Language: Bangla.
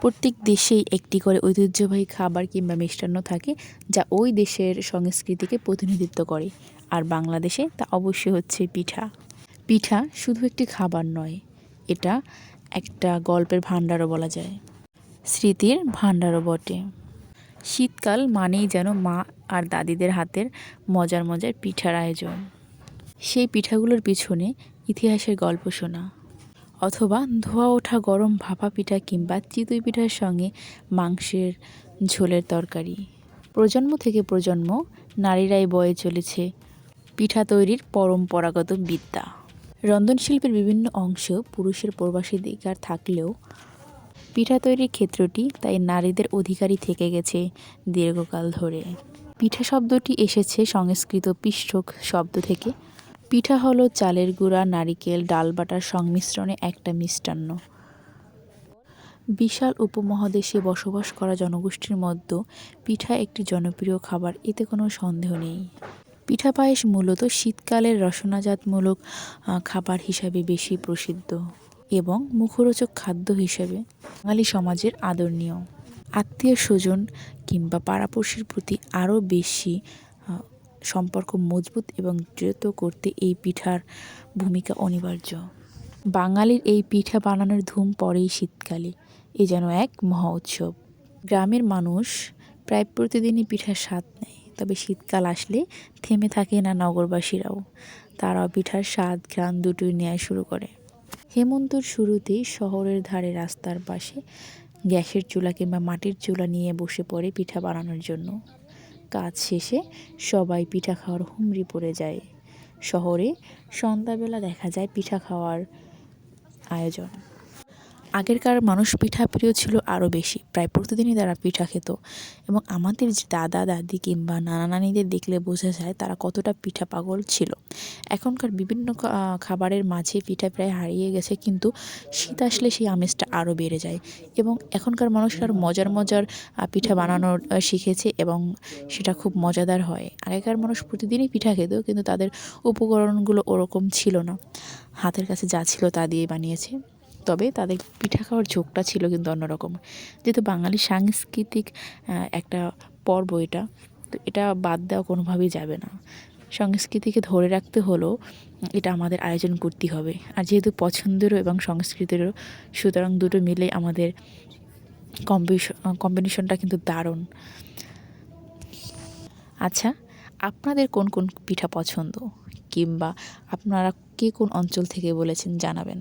প্রত্যেক দেশেই একটি করে ঐতিহ্যবাহী খাবার কিংবা মিষ্টান্ন থাকে, যা ওই দেশের সংস্কৃতিকে প্রতিনিধিত্ব করে। আর বাংলাদেশে তা অবশ্যই হচ্ছে পিঠা। পিঠা শুধু একটি খাবার নয়, এটা একটা গল্পের ভাণ্ডারও বলা যায়। স্মৃতির ভাণ্ডারও বটে। শীতকাল মানেই যেন মা আর দাদিদের হাতের মজার মজার পিঠার আয়োজন। সেই পিঠাগুলোর পিছনে ইতিহাসের গল্প শোনা। অথবা ধোয়া ওঠা গরম ভাপা পিঠা কিংবা চিতই পিঠার সঙ্গে মাংসের ঝোলের তরকারি। প্রজন্ম থেকে প্রজন্ম নারীরাই বয়ে চলেছে পিঠা তৈরির পরম্পরাগত বিদ্যা। রন্ধনশিল্পের বিভিন্ন অংশ পুরুষের প্রবাসীধিকার থাকলেও পিঠা তৈরির ক্ষেত্রটি তাই নারীদের অধিকারই থেকে গেছে দীর্ঘকাল ধরে। পিঠা শব্দটি এসেছে সংস্কৃত পিষ্টক শব্দ থেকে। পিঠা হলো চালের গুঁড়া, নারিকেল, ডাল বাটার সংমিশ্রণে একটা মিষ্টান্ন। বিশাল উপমহাদেশে বসবাস করা জনগোষ্ঠীর মধ্যে পিঠা একটি জনপ্রিয় খাবার, এতে কোনো সন্দেহ নেই। পিঠা পায়েস মূলত শীতকালের রসনাজাতমূলক খাবার হিসাবে বেশি প্রসিদ্ধ এবং মুখরোচক খাদ্য হিসেবে বাঙালি সমাজের আদরণীয়। আত্মীয় স্বজন কিংবা পাড়াপড়শির প্রতি আরও বেশি সম্পর্ক মজবুত এবং দৃঢ় করতে এই পিঠার ভূমিকা অনিবার্য। বাঙালির এই পিঠা বানানোর ধুম পড়েই শীতকালে, এ যেন এক মহা উৎসব। গ্রামের মানুষ প্রায় প্রতিদিনই পিঠার স্বাদ নেয়, তবে শীতকাল আসলে থেমে থাকে না নগরবাসীরাও। তারাও পিঠার স্বাদ, ঘ্রাণ দুটোই নেওয়া শুরু করে। হেমন্তর শুরুতেই শহরের ধারে রাস্তার পাশে গ্যাসের চুলা কিংবা মাটির চুলা নিয়ে বসে পড়ে পিঠা বানানোর জন্য। কাজ শেষে সবাই পিঠা খাওয়ার হুমড়ি পড়ে যায়। শহরে সন্ধ্যাবেলা দেখা যায় পিঠা খাওয়ার আয়োজন। আগেরকার মানুষ পিঠা প্রিয় ছিল আরও বেশি। প্রায় প্রতিদিনই তারা পিঠা খেত এবং আমাদের যে দাদা, দাদি কিংবা নানা নানিদের দেখলে বোঝা যায় তারা কতটা পিঠা পাগল ছিল। এখনকার বিভিন্ন খাবারের মাঝে পিঠা প্রায় হারিয়ে গেছে কিন্তু শীত আসলে সেই আমেজটা আরও বেড়ে যায় এবং এখনকার মানুষরা মজার মজার পিঠা বানানোর শিখেছে এবং সেটা খুব মজাদার হয়। আগেকার মানুষ প্রতিদিনই পিঠা খেত কিন্তু তাদের উপকরণগুলো ওরকম ছিল না। হাতের কাছে যা ছিল তা দিয়ে বানিয়েছে। তবে তাদের পিঠা খাওয়ার ঝোঁকটা ছিল কিন্তু অন্যরকম। যেহেতু বাঙালি সাংস্কৃতিক একটা পর্ব এটা, তো এটা বাদ দেওয়া কোনোভাবেই যাবে না। সংস্কৃতিকে ধরে রাখতে হলেও এটা আমাদের আয়োজন করতে হবে। আর যেহেতু পছন্দেরও এবং সংস্কৃতিরও, সুতরাং দুটো মিলে আমাদের কম্বিনেশনটা কিন্তু দারুণ। আচ্ছা আপনাদের কোন কোন পিঠা পছন্দ? কিংবা আপনারা কে কোন অঞ্চল থেকে বলেছেন জানাবেন?